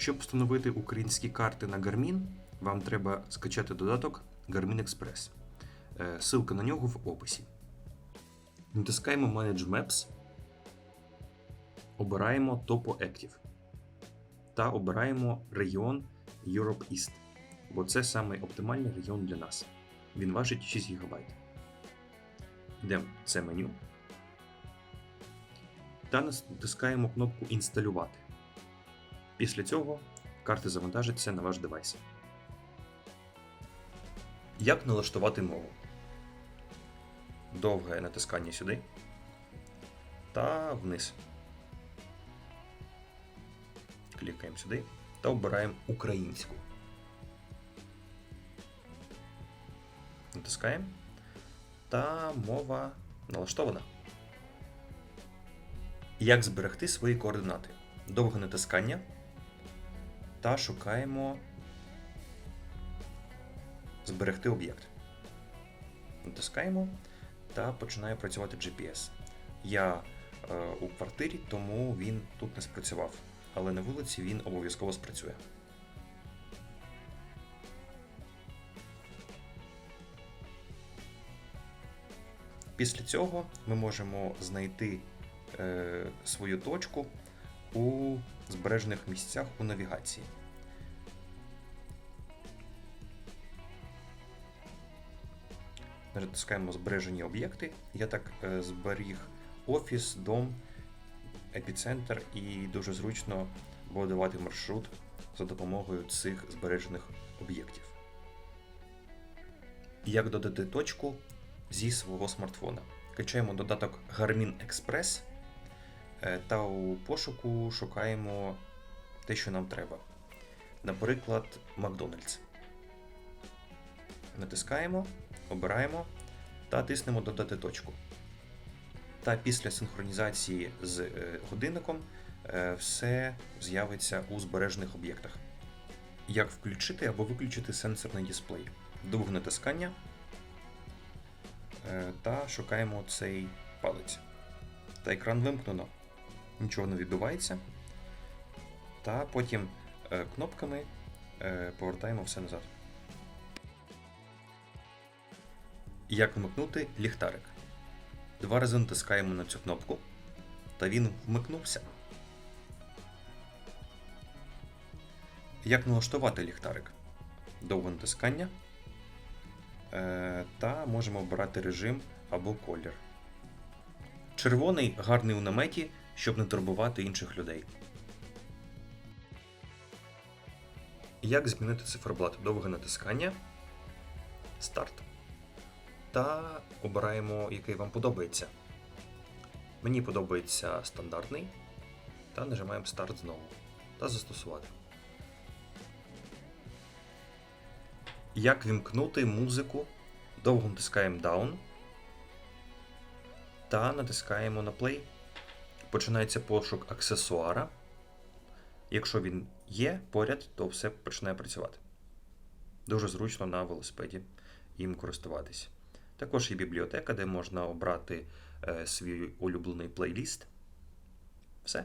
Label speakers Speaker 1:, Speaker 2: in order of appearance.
Speaker 1: Щоб встановити українські карти на Garmin, вам треба скачати додаток Garmin Express. Е, Ссылка на нього в описі. Натискаємо Manage Maps, обираємо Topo Active та обираємо регіон Europe East, бо це самий оптимальний регіон для нас. Він важить 6 ГБ. Йдемо в це меню та натискаємо кнопку Інсталювати. Після цього карти завантажаться на ваш девайс. Як налаштувати мову? Довге натискання сюди та вниз. Клікаємо сюди та обираємо українську. Натискаємо. Та мова налаштована. Як зберегти свої координати? Довге натискання та шукаємо зберегти об'єкт. Натискаємо та починає працювати GPS. Я е, у квартирі, тому він тут не спрацював, але на вулиці він обов'язково спрацює. Після цього ми можемо знайти е, свою точку у збережених місцях у навігації. Натискаємо збережені об'єкти. Я так е, зберіг офіс, дом, епіцентр і дуже зручно будувати маршрут за допомогою цих збережених об'єктів. Як додати точку зі свого смартфона? Качаємо додаток Garmin Express та у пошуку шукаємо те, що нам треба. Наприклад, Макдональдс. Натискаємо, обираємо та тиснемо додати точку. Та після синхронізації з е, годинником е, все з'явиться у збережених об'єктах. Як включити або виключити сенсорний дисплей? Довге натискання е, та шукаємо цей палець. Та екран вимкнено. Нічого не відбувається. Та потім е, кнопками е, повертаємо все назад. Як вмикнути ліхтарик? Два рази натискаємо на цю кнопку, та він вмикнувся. Як налаштувати ліхтарик? Довге натискання. Е, Та можемо обирати режим або колір. Червоний гарний у наметі, щоб не турбувати інших людей. Як змінити циферблат? Довге натискання. Старт. Та обираємо, який вам подобається. Мені подобається стандартний. Та нажимаємо старт знову. Та застосувати. Як вімкнути музику? Довго натискаємо Down. Та натискаємо на Play. Починається пошук аксесуара. Якщо він є поряд, то все починає працювати. Дуже зручно на велосипеді їм користуватись. Також є бібліотека, де можна обрати е, свій улюблений плейліст. Все.